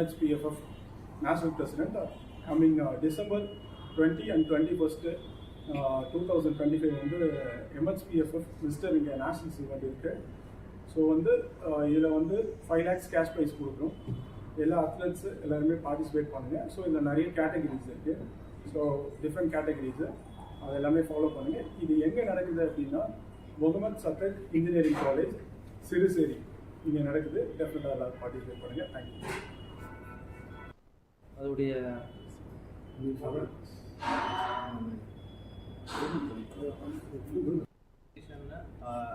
MHPFF national president December coming uh, December 20 and 21st uh, 2025 வந்து MHPFF mister இங்கே nationals event இருக்கு. So வந்து uh, இதில் வந்து ஃபைவ் லேக்ஸ் கேஷ் ப்ரைஸ் கொடுக்குறோம் எல்லா அத்லெட்ஸ் எல்லாருமே பார்ட்டிசிபேட் பண்ணுங்கள் ஸோ இதில் நிறைய கேட்டகரிஸ் இருக்குது ஸோ டிஃப்ரெண்ட் கேட்டகரிஸு அது எல்லாமே ஃபாலோ பண்ணுங்கள் இது எங்கே நடக்குது அப்படின்னா முகமது சத்தத் இன்ஜினியரிங் காலேஜ் சிறுசேரி இங்கே நடக்குது. டெஃபினட்டாக எல்லாரும் பார்ட்டிசிபேட் பண்ணுங்கள் தேங்க்யூ அதோடைய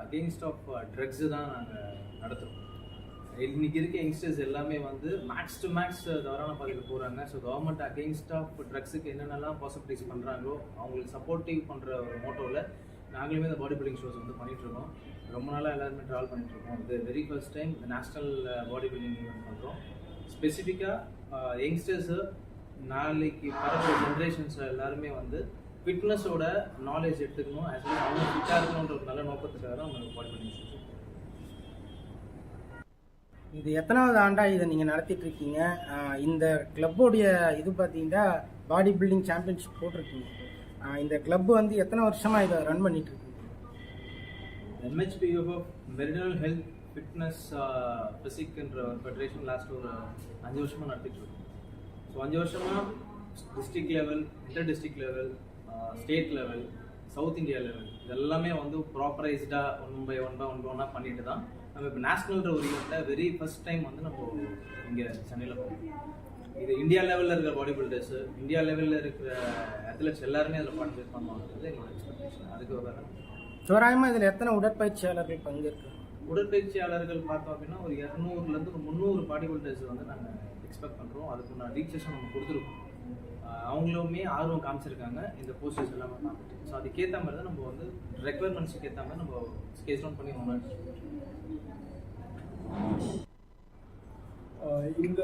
அகெயின்ஸ்ட் ஆஃப் ட்ரக்ஸ் தான் நாங்கள் நடத்துகிறோம் இன்னைக்கு இருக்க யங்ஸ்டர்ஸ் எல்லாமே வந்து மேக்ஸ் டு மேக்ஸ் தவறான பாதையில் போகிறாங்க ஸோ கவர்மெண்ட் அகெயின்ஸ்ட் ஆஃப் ட்ரக்ஸுக்கு என்னென்னலாம் பாசிபிலிட்டிஸ் பண்ணுறாங்களோ அவங்களுக்கு சப்போர்ட்டிவ் பண்ணுற ஒரு மோட்டோவில் நாங்களுமே இந்த பாடி பில்டிங் ஷோஸ் வந்து பண்ணிகிட்ருக்கோம் ரொம்ப நாளாக எல்லாருமே ட்ராவல் பண்ணிகிட்ருக்கோம் இருக்கோம். இது வெரி ஃபர்ஸ்ட் டைம் இந்த நேஷ்னல் பாடி பில்டிங் ஈவெண்ட் பண்ணுறோம் ஸ்பெசிஃபிக்காக யங்ஸ்டர்ஸு நாளைக்கு வரக்கூடிய ஜென்ரேஷன்ஸ் எல்லாருமே வந்து ஃபிட்னஸோட நாலேஜ் எடுத்துக்கணும். ஆஸ் வெல் அவங்க ஃபிட்டாக இருக்கணுன்ற ஒரு நல்ல நோக்கத்துக்காக தான் நம்ம பாடி ஷோஸ் இது எத்தனாவது ஆண்டா இதை நீங்கள் நடத்திட்டு இருக்கீங்க? இந்த கிளப்போடைய இது பார்த்தீங்கன்னா பாடி பில்டிங் சாம்பியன்ஷிப் போட்டிருக்கீங்க இந்த கிளப் வந்து எத்தனை வருஷமா இதை ரன் பண்ணிட்டு இருக்கீங்க? எம்ஹெச்பிஎஃப்எஃப் மெரிடல் ஹெல்த் ஃபிட்னஸ் ஃபிசிக்ன்ற uh, ஒரு ஃபெடரேஷன் லாஸ்ட் ஒரு அஞ்சு வருஷமாக நடத்திட்டுருக்கோம் ஸோ அஞ்சு வருஷமாக district level inter district level state level south India level இதெல்லாமே வந்து ப்ராப்பரைஸ்டாக one by one by one by ஒன்னாக பண்ணிட்டு தான் நம்ம இப்போ நேஷ்னல்ன்ற ஒரு ஈவெண்ட்டை வெரி ஃபர்ஸ்ட் டைம் வந்து நம்ம இங்கே சென்னையில் போகிறோம் இது இந்தியா லெவலில் இருக்கிற பாடி பில்டர்ஸு இந்தியா லெவலில் இருக்கிற அத்லெட்ஸ் எல்லாருமே அதில் பார்ட்டிசிபேட் பண்ணுவாங்கிறது எங்களோட எக்ஸ்பெக்டேஷன் அதுக்கு வேறு தோராயமாக இதில் எத்தனை உடற்பயிற்சியாளர்கள் பங்கேற்கிறாங்க? உடற்பயிற்சியாளர்கள் பார்த்தோம் அப்படின்னா ஒரு இரநூறுலேருந்து ஒரு முந்நூறு பாடி பில்டர்ஸ் வந்து நாங்கள் எக்ஸ்பெக்ட் பண்ணுறோம் அதுக்கு நான் ரீச்சஸும் நம்ம கொடுத்துருக்கோம். அவங்களுமே ஆர்வம் காமிச்சிருக்காங்க இந்த போஸ்டர்ஸ் எல்லாமே பார்த்துட்டு. ஸோ அதுக்கேற்ற மாதிரி தான் நம்ம வந்து ரெக்குவயர்மெண்ட்ஸுக்கு ஏற்ற மாதிரி நம்ம ஸ்கேஸ் டவுன் பண்ணி முன்னாடி இந்த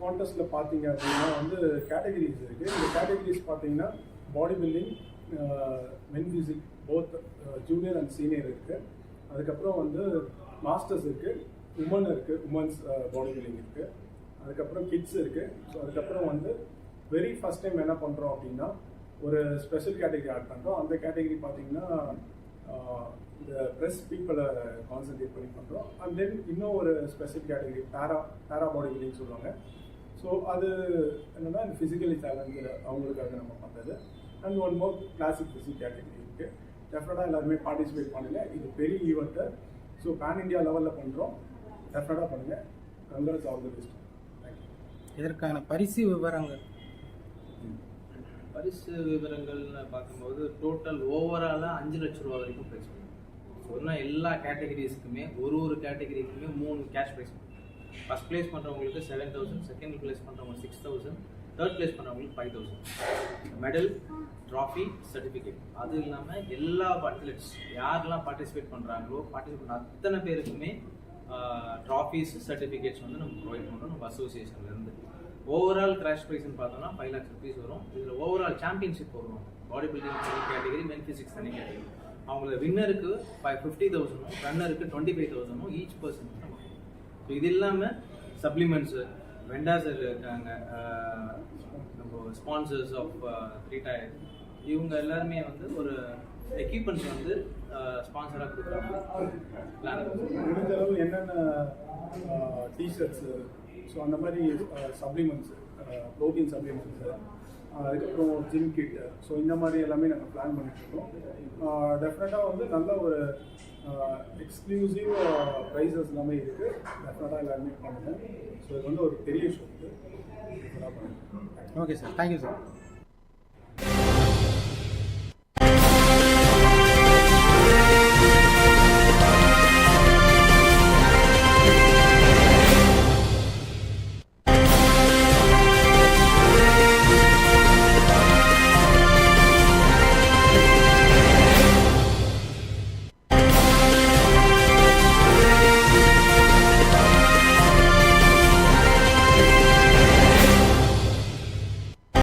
கான்டெஸ்ட்டில் பார்த்தீங்க அப்படின்னா வந்து கேட்டகரிஸ் இருக்குது இந்த கேட்டகரிஸ் பார்த்தீங்கன்னா body building men physique both junior and senior இருக்குது அதுக்கப்புறம் வந்து மாஸ்டர்ஸ் இருக்குது உமன் இருக்குது உமன்ஸ் பாடி பில்டிங் இருக்குது அதுக்கப்புறம் கிட்ஸ் இருக்குது ஸோ அதுக்கப்புறம் வந்து வெரி ஃபஸ்ட் டைம் என்ன பண்ணுறோம் அப்படின்னா ஒரு ஸ்பெஷல் கேட்டகரி ஆட் பண்ணுறோம் அந்த கேட்டகரி பார்த்தீங்கன்னா uh, இந்த ப்ரெஸ் பீப்புளை கான்சென்ட்ரேட் பண்ணி பண்ணுறோம் அண்ட் தென் இன்னும் ஒரு ஸ்பெஷல் கேட்டகரி பேரா பேரா பாடி பில்டிங் சொல்லுவாங்க. ஸோ அது என்னென்னா இந்த ஃபிசிக்கலி சேலஞ்சு அவங்களுக்காக நம்ம பண்ணுறது and one more classic physique category இருக்குது டெஃபினட்டாக எல்லாருமே பார்ட்டிசிபேட் பண்ணுங்க இது பெரிய ஈவெண்ட்டு ஸோ பேன் இந்தியா லெவலில் பண்ணுறோம் டெஃபினட்டாக பண்ணுங்கள் கங்கரஸ் ஆல் தி பெஸ்ட் இதற்கான பரிசு விவரங்கள்? பரிசு விவரங்கள்னு பார்க்கும்போது டோட்டல் ஓவராலாக அஞ்சு லட்ச ரூபா வரைக்கும் ப்ரைஸ் சொன்னால் எல்லா கேட்டகரிஸ்க்குமே ஒரு ஒரு கேட்டகரிக்குமே மூணு கேஷ் ப்ரைஸ் ஃபஸ்ட் ப்ளேஸ் பண்ணுறவங்களுக்கு செவன் தௌசண்ட் செகண்ட் ப்ளேஸ் பண்ணுறவங்க சிக்ஸ் தௌசண்ட் தேர்ட் ப்ளேஸ் பண்ணுறவங்களுக்கு five thousand medal trophy certificate அது இல்லாமல் எல்லா அத்லெட்ஸ் யாரெல்லாம் பார்ட்டிசிபேட் பண்ணுறாங்களோ பார்ட்டிசிபேட் அத்தனை பேருக்குமே ட்ராஃபீஸ் சர்டிஃபிகேட்ஸ் வந்து நம்ம ப்ரொவைட் பண்ணுறோம் நம்ம அசோசியேஷன்லேருந்து ஓவரால் கிராஷ் ப்ரைஸ்னு பார்த்தோம்னா ஃபைவ் லேக்ஸ் ருபீஸ் வரும். இதில் ஓவரால் சாம்பியன்ஷிப் வரும் பாடி பில்டிங் தனி கேட்டகரி மென் ஃபிசிக்ஸ் தனி கேட்டகரி அவங்கள வின்னருக்கு ஃபைவ் ஃபிஃப்டி தௌசண்டும் ரன்னருக்கு டுவெண்ட்டி ஃபைவ் தௌசண்டும் ஈச் பர்சன் நம்ம ஸோ இது இல்லாமல் சப்ளிமெண்ட்ஸு வெண்டாஸ் இருக்காங்க நம்ம ஸ்பான்சர்ஸ் ஆஃப் த்ரீ டயர் இவங்க எல்லாருமே வந்து ஒரு எக்யூப்மெண்ட்ஸ் வந்து ஸ்பான்சராக கொடுக்குறாங்க. பிளான் முடிஞ்ச அளவு என்னென்ன டிஷர்ட்ஸு ஸோ அந்த மாதிரி சப்ளிமெண்ட்ஸு ப்ரோட்டீன் சப்ளிமெண்ட்ஸு அதுக்கப்புறம் ஜிம் கிட் ஸோ இந்த மாதிரி எல்லாமே நாங்கள் பிளான் பண்ணிட்டுருக்கோம் டெஃபினட்டாக வந்து நல்ல ஒரு எக்ஸ்க்ளூசிவ் ப்ரைஸஸ் எல்லாமே இருக்குது டெஃபினட்டாக எல்லாருமே பண்ணுங்கள் ஸோ இது வந்து ஒரு பெரிய show okay sir thank you sir